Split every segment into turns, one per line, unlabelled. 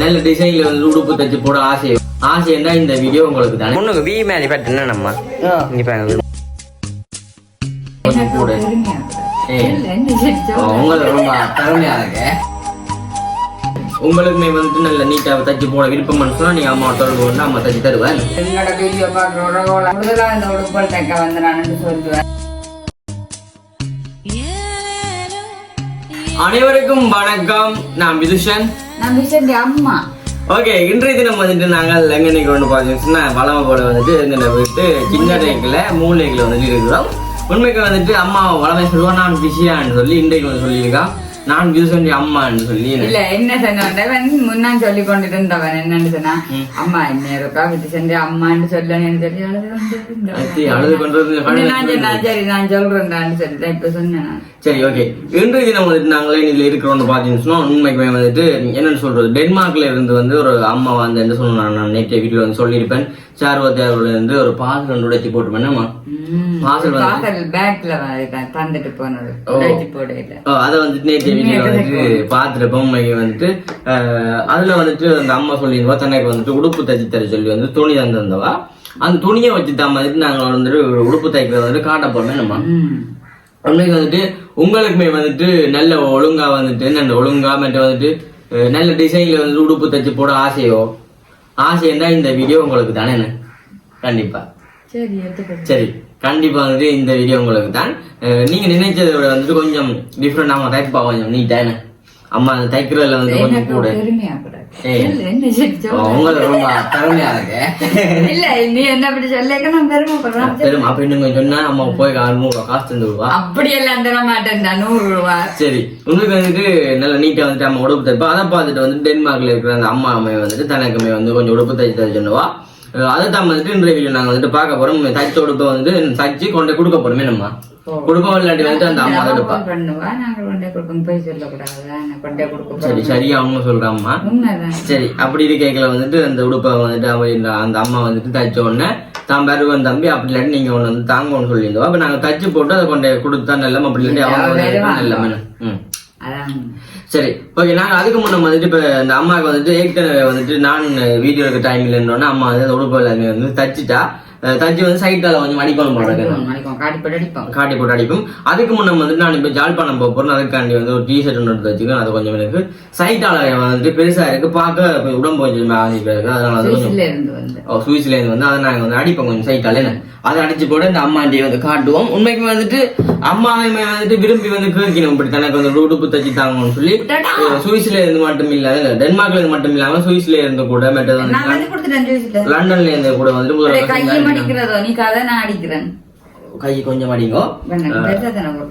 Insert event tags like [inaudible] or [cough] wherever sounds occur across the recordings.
நல்ல டிசைன்ல வந்து உடுப்பு தச்சு போட ஆசை. ஆசை இருந்தா இந்த வீடியோ உங்களுக்கு தானே.
முன்னுக்கு வி மேலே பட்டுனா நம்ம? இங்க பாருங்க.
கொஞ்சம் கூட உங்களுக்கு ரொம்ப திறமையா இருக்கு. உங்களுக்குமே வந்துட்டு நல்ல நீட்டா தச்சு போட விருப்பம் சொன்னா நீங்க அம்மா தொடர்பு கொண்டு அம்மா தச்சு தருவேன்.
என்னோட வீடியோ பார்க்குற முதல்ல இந்த உடுப்பல் தைக்க வந்து நான் சொல்லுவேன்.
அனைவருக்கும் வணக்கம். நான் விதுஷன்.
அம்மா.
ஓகே இன்றைய தினம் வந்துட்டு நாங்கள் எங்கனைக்கு கொண்டு பார்த்தீங்கன்னா வளம போட வந்துட்டு எங்களை விட்டு சின்ன டேக்கில் மூளைகளை வந்துட்டு இருக்கிறோம். உண்மைக்கு வந்துட்டு அம்மா வளமை சொல்லுவா நான் பிஸியான்னு சொல்லி இன்றைக்கு வந்து சொல்லியிருக்கான். நான் விதுஷன் அம்மான்னு சொல்லி
இல்ல என்ன சொன்னவன் முன்னா சொல்லி கொண்டு இருந்தவன் என்னன்னு சொன்னா. அம்மா என்ன இருக்கா? விட்டு செஞ்சு அம்மான்னு சொல்லணும்னு சொல்லி அழுது கொண்டு உடனே நான் சொன்னேன், சரி நான் சொல்றேன்டான்னு சொல்லிட்டு இப்ப சொன்னேன்.
சரி ஓகே இன்றைய தினம் வந்துட்டு நாங்களே இதுல இருக்கிறோம்னு பார்த்தீங்கன்னு உண்மைக்குமே வந்துட்டு என்னன்னு சொல்றது? டென்மார்க்ல இருந்து வந்து ஒரு அம்மா வந்து என்ன சொல்லணும் நான் நேற்றைய வீடியோ வந்து சொல்லியிருப்பேன். சார்வத்தியாவில் இருந்து ஒரு பாசல் ஒன்று உடைச்சி போட்டுப்பேன்.
ம்.
வாசல் வந்து-
பேக்ல தந்துட்டு போனது.
அதை வந்துட்டு நேற்று வீடியோ வந்துட்டு பொம்மைக்கு வந்துட்டு அதுல வந்துட்டு அந்த அம்மா சொல்லியிருந்தவா தனக்கு வந்துட்டு உடுப்பு தைச்சு தர சொல்லி வந்து துணி தந்திருந்தவா. அந்த துணியை வச்சு தான் வந்துட்டு நாங்கள் வந்துட்டு ஒரு உடுப்பு தைக்கிறத வந்துட்டு காட்ட போறோம் நம்ம. உண்மைக்கு வந்துட்டு உங்களுக்குமே வந்துட்டு நல்ல ஒழுங்கா வந்துட்டு நல்ல ஒழுங்கா மற்ற வந்துட்டு நல்ல டிசைன்ல வந்து உடுப்பு தைச்சு போட ஆசையோ? ஆசை இந்த வீடியோ உங்களுக்கு தானே கண்டிப்பா.
சரி
சரி. கண்டிப்பா வந்துட்டு இந்த வீடியோ உங்களுக்கு தான் நீங்க நினைச்சதை விட வந்துட்டு கொஞ்சம் டிஃப்ரெண்ட் ஆமா தைப்பா கொஞ்சம் நீட்டான அம்மா அந்த தைக்கிறதுல வந்து கொஞ்சம் கூட. உங்களுக்கு ரொம்ப திறமையா இருக்கு.
இல்ல நீ என்ன அப்படி சொல்லிக்க நான் பெருமைப்படுறேன்.
பெரும் அப்ப இன்னும் கொஞ்சம் சொன்னா அம்மா போய் நூறு ரூபா காசு தந்து விடுவா?
அப்படி எல்லாம் தர மாட்டேன்டா நூறு ரூபா.
சரி உங்களுக்கு வந்துட்டு நல்ல நீட்டா வந்துட்டு அம்மா உடுப்பு தைப்பா? அதை பார்த்துட்டு வந்து டென்மார்க்ல இருக்கிற அந்த அம்மா அம்மையை வந்துட்டு தனக்குமே வந்து கொஞ்சம் உடுப்பு தைச்சு தர அஹ் அதை தான் வந்துட்டு இன்றைய வீடியோ நாங்க வந்துட்டு பார்க்க போறோம். தைச்ச உடுப்பை வந்து தச்சு கொண்டு கொடுக்க போறோமே நம்ம கொடுப்போம் இல்லாட்டி வந்துட்டு அந்த அம்மா தான் எடுப்பா சரி சரியா அவங்க சொல்ற அம்மா
உண்மைதான்.
சரி அப்படி இருக்கைகளை வந்துட்டு அந்த உடுப்பை வந்துட்டு அந்த அம்மா வந்துட்டு தைச்ச உடனே தான் பெருவன் தம்பி அப்படி இல்லாட்டி நீங்க ஒண்ணு வந்து தாங்கன்னு சொல்லியிருந்தோம். அப்ப நாங்க தச்சு போட்டு அதை கொண்டு கொடுத்தா நல்ல அப்படி இல்லாட்டி அவங்க
அவ
சரி ஓகே நாங்க அதுக்கு முன்னே வந்துட்டு இப்ப இந்த அம்மாவுக்கு வந்துட்டு ஏற்கனவே வந்துட்டு நான் வீடியோ எடுக்க டைம்ல இருந்தோன்னா அம்மா வந்து அந்த உடுப்பு எல்லாமே வந்து தச்சுட்டா. தச்சு வந்து சைட்டால கொஞ்சம் அடிக்கணும் போடுறது
மணிக்கும் காட்டிப்பட்டு அடிப்போம்
காட்டி போட்டு அடிப்போம். அதுக்கு முன்ன வந்துட்டு நான் இப்ப ஜாழ்ப்பாணம் போக போறேன். அதுக்காண்டி வந்து ஒரு டிஷர்ட் ஒன்று எடுத்து வச்சுக்கேன் அது கொஞ்சம் எனக்கு சைட்டால வந்துட்டு பெருசா இருக்கு. பார்க்க உடம்பு கொஞ்சம் இருக்கு. அதனால அது கொஞ்சம்
சுவிஸ்ல இருந்து வந்து.
வந்து அதை நாங்க வந்து அடிப்போம் கொஞ்சம் சைட்டால என்ன? அதை அடிச்சு போட்டு இந்த அம்மாண்டியை வந்து காட்டுவோம். உண்மைக்கு வந்துட்டு அம்மாவை வந்துட்டு விரும்பி வந்து கேட்கணும். இப்படி தனக்கு வந்து உடுப்பு தச்சு தாங்கணும்னு சொல்லி சுவிஸ்ல இருந்து மட்டும் இல்லாத டென்மார்க்ல இருந்து மட்டும் இல்லாம சுவிஸ்ல இருந்து கூட மற்றது வந்து
வந்து
லண்டன்ல இருந்து கூட வந்துட்டு
மடிக்கிறதோ நீ கதை நான் அடிக்கிறேன்.
கை கொஞ்சம் அடிங்கோ.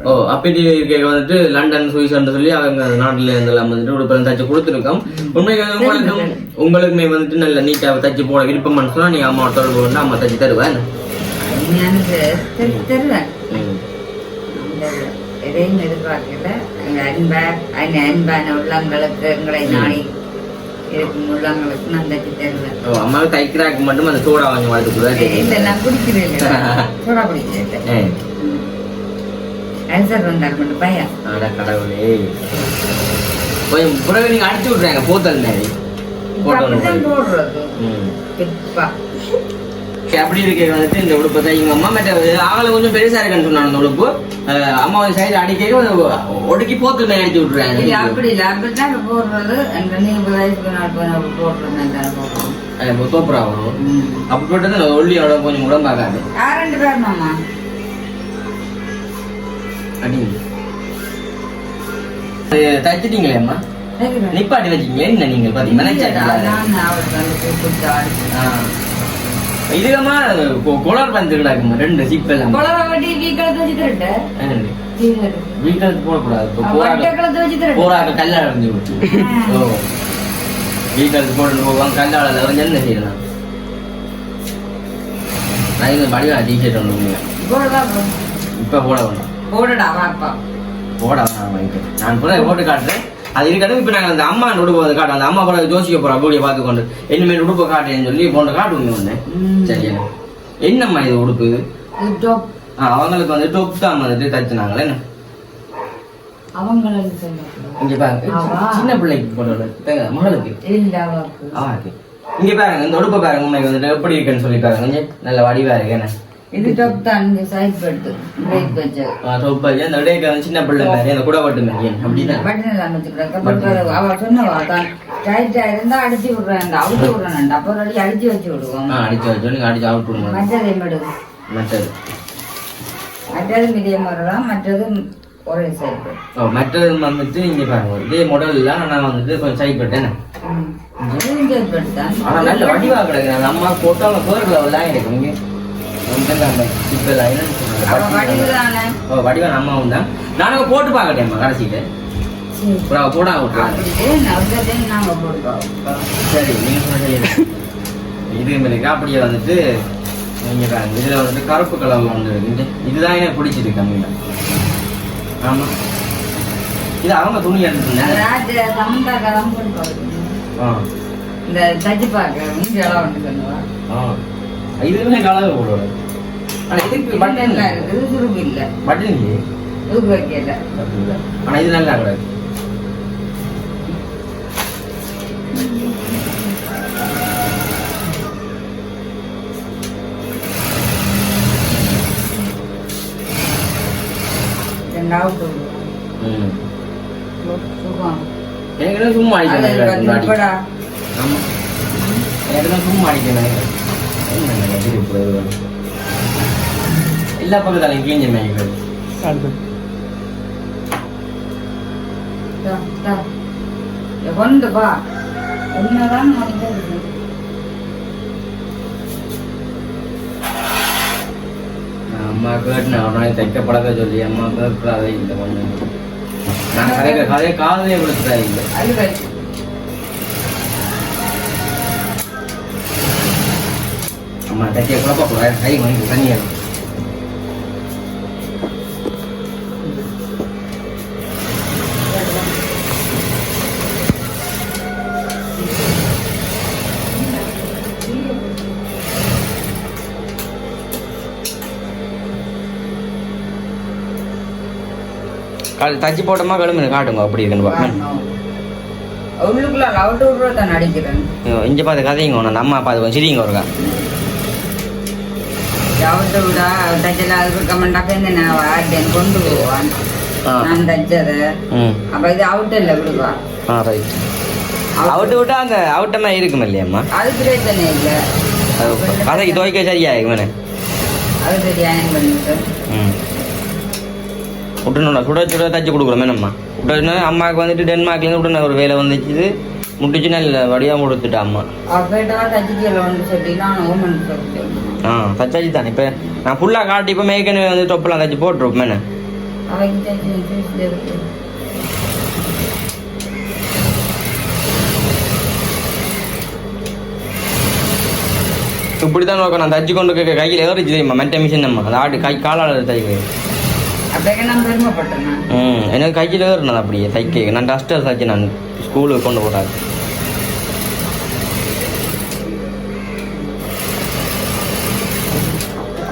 ஓ அப்படி வந்துட்டு லண்டன் சுவிஸ்ன்னு சொல்லி அவங்க நாட்டுல இருந்து எல்லாம் வந்துட்டு உடுப்பு தச்சு கொடுத்துருக்கோம். உண்மைக்கு உங்களுக்கு உங்களுக்குமே வந்துட்டு நல்ல நீட்டா தச்சு போட விருப்பம்னு சொன்னா நீங்க அம்மா தொடர்பு கொண்டு அம்மா தச்சு தருவேன்.
தெரிவேன். எதையும் எதிர்பார்க்கல எங்க அன்பா அந்த அன்பான உள்ளங்களுக்கு எங்களை நாடி
அம்மாவுக்கு தைக்கிறாக்கு மட்டும் அந்த சோடா வளர்த்து கூட
இல்ல நான் குடிக்கிறேன். [laughs] சோடா குடிக்கிறேன் ஆன்சர் வந்தார் மட்டும் பையன்
அட கடவுளே. கொஞ்சம் பிறகு நீங்க அடிச்சு விட்றாங்க போத்தல் மாதிரி. போட்டோ
போடுறது.
ம். அப்படி இருக்க வந்துட்டு இந்த உடுப்பை தான். எங்க அம்மா மற்ற அவளை கொஞ்சம் பெருசா இருக்குன்னு சொன்னாங்க அந்த உடுப்பு. அம்மா வந்து சைடு அடிக்க ஒடுக்கி போத்து அடிச்சு விட்டுறாங்க.
அப்படி இல்ல. அப்படித்தான் போடுறது. நீங்க வயசுக்கு நாள் போடுறோம்.
தோப்புறா வரும் அப்படி போட்டு ஒல்லியோட கொஞ்சம் உடம்பாக்காது
யார் ரெண்டு பேர் மாமா?
அடி. அது தச்சுட்டீங்களே அம்மா? நிப்பாட்டி வச்சீங்க என்ன நீங்க பாத்தீங்கன்னா இதுகமா கொ- குளர் பந்து கிடக்குமா ரெண்டு சிப் எல்லாம்.
குளவை வெட்டி வீக்களத்தை வச்சு திருட்டு
என்னது? வீட்டுக்கு போடக்கூடாது. போராட்டம் கல்லால் அடைஞ்சு விட்டு. வீட்டுக்கு போட்டு போவாங்க கல்லால் வந்து என்ன செய்யலாம்? நான் இந்த வடிவா டிஷர்ட் ஒன்று
போடுவா.
இப்போ போட வேண்டாம்
போடுடா
போட வேணாம் நான் கூட போட்டு காட்டுறேன். அது இருக்கட்டும் இப்போ நாங்கள் அந்த அம்மா உடுப்பு வந்து காட்டுறோம். அந்த அம்மா கூட ஜோசிக்க போகிறோம் அப்படியே பார்த்து கொண்டு இனிமேல் உடுப்பு காட்டுன்னு சொல்லி போட்டு காட்டுவோங்க ஒன்று. சரியா? என்னம்மா இது உடுப்பு? இது. ஆ, அவங்களுக்கு வந்து டொப் தான் வந்துட்டு தச்சுனாங்களே. என்ன? இங்க பாருங்க. சின்ன பிள்ளைக்கு தேங்க, மகளுக்கு. இங்க பாருங்க இந்த உடுப்பை பாருங்க. உண்மைக்கு வந்துட்டு எப்படி இருக்குன்னு சொல்லி பாருங்க. நல்ல வடிவா இருக்கு. என்ன?
இது டாப் தான் இங்க சைட் பெட்டு பிரேக் வச்சது
ரொம்ப இந்த இடையில வந்து சின்ன பிள்ளை மாதிரி அந்த கூட பட்டு மாதிரி அப்படிதான்?
பட்டன் அமைச்சுக்கிறாங்க. அவ சொன்னவா தான் டைட்டா இருந்தா அடிச்சு விடுறேன் அவுத்து விடுறேன் அப்புறம் அடி அடிச்சு வச்சு விடுவோம்.
ஆ அடிச்சு வச்சு நீங்க அடிச்சு அவுட் பண்ணுங்க
மற்றது மெடு
மற்றது.
மற்றது மீடியம் வரலாம் மற்றது ஒரே சைட் பெட்
ஓ மற்றது வந்துட்டு இங்க பாருங்க இதே மாடல்ல நான் வந்துட்டு கொஞ்சம் சைட் பட்டேன்
பெட்
ஆனா நல்ல வடிவா கிடக்கு அந்த அம்மா போட்டோங்க பேர் லெவல்லாம் இருக்கு இங்க. இப்ப வடிவா நம்ம தான். நானுங்க போட்டு பார்க்கட்டேம்மா கடைசியில. போடா சரி நீங்க சொன்னது இது இருக்கு அப்படியே வந்துட்டு நீங்க பாருங்க இதுல வந்துட்டு கருப்பு இருக்கு. இங்க இதுதான் எனக்கு பிடிச்சிருக்கு கம்மியில ஆமா. இது அவங்க துணி ஆ.
இந்த தச்சு பார்க்க
ஆ. இதுவுமே கலர் போடுவாரு. ஆனா இதுக்கு பட்டன்
பட்டன் இருக்குது சுருப்பு இல்ல.
பட்டன் இல்லையே.
வைக்கல.
ஆனா இது நல்லா எனக்கு சும்மா. அடிக்கணும் சும்மா அடிக்கணும் எல்லா பக்கத்தாலையும் கிழிஞ்ச மேய்க்கிறது
தா, தா. இங்க கொண்டு பா என்னதான் நடந்தது?
அம்மா கேட்டு உடனே தைக்க பழக்க சொல்லி அம்மா கேட்கறாதே இல்லை கொஞ்சம் நான் கதைக்க கதையை காதலே விழுத்தா இல்லை
அழுவை
அம்மா தைக்க குழப்பக்கூடாது கை வாங்கி தனியாக
கால் தச்சு போட்டோமா கழுமு காட்டுங்க அப்படி இருக்குன்னு பார்க்கணும்
உள்ளுக்குள்ள அவுட் விடுறத நடிக்கிறேன்.
இங்கே பார்த்து கதைங்க ஒன்று நம்ம பார்த்து கொஞ்சம் சிரிங்க ஒருக்கா
அவுட் கமெண்டாக்க இந்த நான் வாட்டேன் கொண்டு போவான்
ஆ.
நான் தச்சத
ம்
அப்ப இது அவுட் இல்ல விடுவா
ஆ ரைட் அவுட்டு விட்டா அந்த அவுட்டமாக இருக்கும் இல்லையம்மா
அது பிரச்சனை இல்ல
அது கதைக்கு துவைக்க சரியா இருக்குமே
அது தெரியாயம் பண்ணிட்டு
ம் விட்டுணும் சுட சுட தச்சு கொடுக்குறோமே நம்ம விட்டுனா அம்மாவுக்கு வந்துட்டு டென்மார்க்லேருந்து விட்டுன ஒரு வேலை வந்துச்சு முட்டுச்சு நல்ல வடியாக கொடுத்துட்டா அம்மா
அவ கேட்டவா தச்சிக்கல ஒன்று சொல்லி நான் ஓமன் சொல்லி
ஆ தச்சாச்சு தானே. இப்போ நான் ஃபுல்லாக காட்டி இப்போ மேய்க்கனவே வந்து தொப்பெல்லாம் தச்சு போட்டுருப்பேன் இப்படி தான் நோக்கம். நான் தச்சு கொண்டு இருக்க கையில் ஏறிச்சு தெரியுமா? மெட்ட மிஷின் நம்ம. அந்த ஆட்டு கை காலால் தைக்க ம் எனக்கு கையில் ஏறினது அப்படியே தைக்க நான் டஸ்டர் தச்சு நான் ஸ்கூலுக்கு கொண்டு போட்டாங்க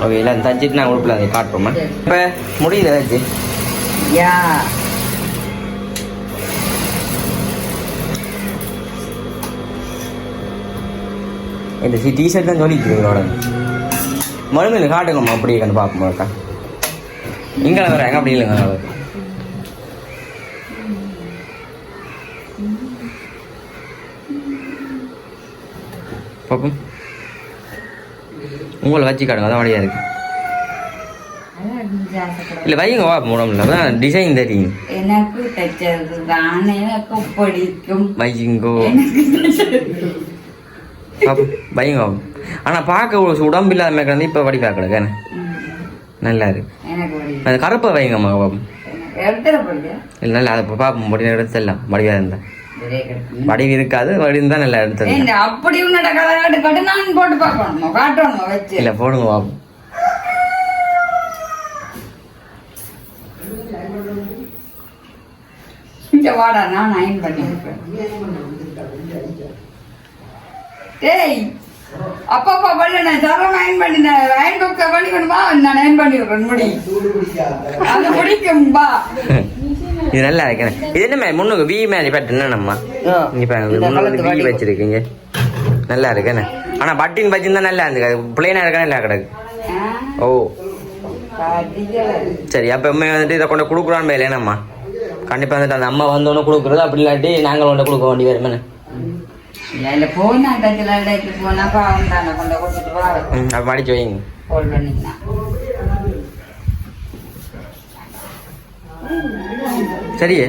ஓகே இல்லை தச்சுட்டு நான் உடுப்பில் அதை காட்டுறோமா? இப்போ முடியுது தச்சு
யா.
இந்த சி டிஷர்ட் தான் சொல்லிட்டு இவரோட மறுமையில் காட்டுங்கம்மா அப்படியே கண்டு பார்ப்போம் அக்கா? இங்கே வராங்க அப்படி இல்லைங்க பார்ப்போம். உங்களை வச்சு காட்டுங்க அதான் வழியாக இருக்கு. இல்லை வைங்க வா உடம்புல அதான் டிசைன் தெரியும்
எனக்கு தைச்சது தான் எனக்கு பிடிக்கும்.
வைங்கோ. வைங்க. ஆனால் பார்க்க உடம்பு இல்லாத மாதிரி கிடந்து இப்போ வடி பார்க்கல நல்லா இருக்கு. அது கருப்பை வைங்கம்மா
பிடிக்கும்
இல்லை நல்லா அதை பார்ப்போம் வடி எடுத்துடலாம். வடிவாக இருந்தால். வடிவு இருக்காது வடி இருந்தால் நல்லா எடுத்துடலாம்
ஏண்டி, அப்படி உன்னோட கதை காட்டு காட்டு நான் போட்டு பார்க்கணுமா. காட்டணுமா வச்சு.
இல்லை போடுங்க பாப்போம்
இங்க வாடா நான் அயன் பண்ணிருப்பேன் டேய் அப்பப்பா பண்ணு நான் சரம் அயன் பண்ணினேன் அயன் பாக்ஸ பண்ணி பண்ணுமா நான் அயன் பண்ணி விடுறேன் முடி அது பிடிக்கும் பா [laughs]
இது நல்லா இருக்கேன் இது என்ன முன்னுக்கு வி மாதிரி பேட்டர்ன் என்னம்மா இங்க பாருங்க வி. வச்சிருக்கீங்க. நல்லா இருக்கேண்ணே ஆனா பட்டின் வச்சிருந்தா நல்லா இருந்துக்காது பிளேனா இருக்கா நல்லா கிடக்கு. ஓ. சரி அப்போ அம்மா வந்துட்டு இதை கொண்டு கொடுக்குறான்னு இல்லையானம்மா? கண்டிப்பாக வந்துட்டு அந்த அம்மா வந்தோடனே கொடுக்குறது அப்படி இல்லாட்டி நாங்கள் கொண்டு கொடுக்க வேண்டி வருமே
போனா தச்சுல இடைக்கு போனா பாவம் தானே கொண்டு கொடுத்துட்டு வா
ம் அப்போ அடிச்சு வைங்க சரியே.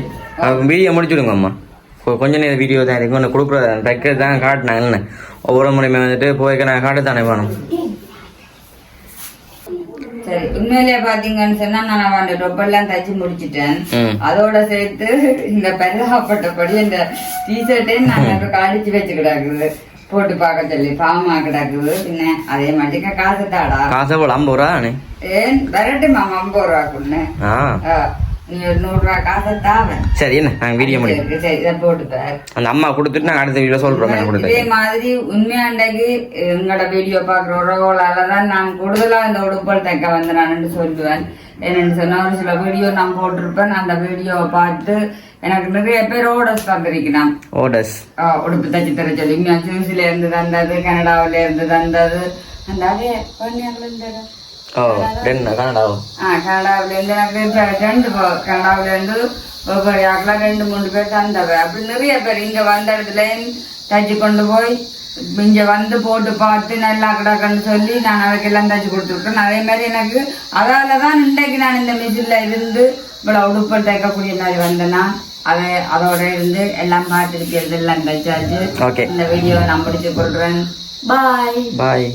வீடியோ முடிச்சுடுங்க அம்மா. கொஞ்ச நேரம் வீடியோ தான் இருக்கு. ஒன்று கொடுக்குறது தைக்கிறது தான் காட்டினாங்கன்னு ஒவ்வொரு முறையுமே வந்துட்டு போய்க்க நான் காட்ட தானே வேணும்.
சரி உண்மையிலேயே பாத்தீங்கன்னு சொன்னா நான் அவன் ரொப்பெல்லாம் தச்சு முடிச்சிட்டேன். அதோட சேர்த்து இந்த பெருகாப்பட்டபடி இந்த டிஷர்ட்டையும் நான் இப்ப அடிச்சு வச்சு கிடக்குது. போட்டு பார்க்க சொல்லி பாமா கிடக்குது. பின்ன அதே மாதிரி காசு தாடா.
காசு ஐம்பது ரூபா
ஏன் வரட்டுமா ஐம்பது ரூபாக்குன்னு?
சரி என்ன? நாங்கள் வீடியோ அந்த அம்மா கொடுத்துட்டு நாங்கள் அடுத்த வீடியோ சொல்கிறோம் என்ன
இதே
கொடுத்து
மாதிரி உண்மையாண்டைக்கு எங்களோட வீடியோ பாக்குற உறவுகளால தான் நான் கூடுதலா இந்த உடுப்பல் தைக்க வந்து நான் சொல்லுவேன். என்னன்னு சொன்னா ஒரு சில வீடியோ நான் போட்டிருப்பேன். அந்த வீடியோவை பார்த்து எனக்கு நிறைய பேர் ஓடஸ் தந்திருக்கிறான்.
ஓடஸ்
உடுப்பு தச்சு தர சொல்லி இருந்து தந்தது கனடாவில இருந்து தந்தது. அந்த அதே பொன்னியர்ல இருந்தது
ஓ ரெண்டு கனடாவோ
ஆ கனடாவில இருந்து எனக்கு ரெண்டு போ- கனடாவில இருந்து ஒவ்வொரு ஆக்கெல்லாம் ரெண்டு மூணு பேர் தந்தவ அப்படி நிறைய பேர் இங்க வந்த இடத்துல தச்சு கொண்டு போய் இங்க வந்து போட்டு பார்த்து நல்லா கிடக்குன்னு சொல்லி நான் அதுக்கெல்லாம் தச்சு கொடுத்துருக்கேன் அதே மாதிரி எனக்கு அதால தான் இன்றைக்கு நான் இந்த மிஷின்ல இருந்து இவ்வளவு உடுப்பல் தைக்கக்கூடிய மாதிரி வந்தேன்னா அதை அதோட இருந்து எல்லாம் பார்த்துருக்கிறது எல்லாம் தைச்சாச்சு இந்த வீடியோ நான் முடிச்சு கொள்றேன் பாய்
பாய்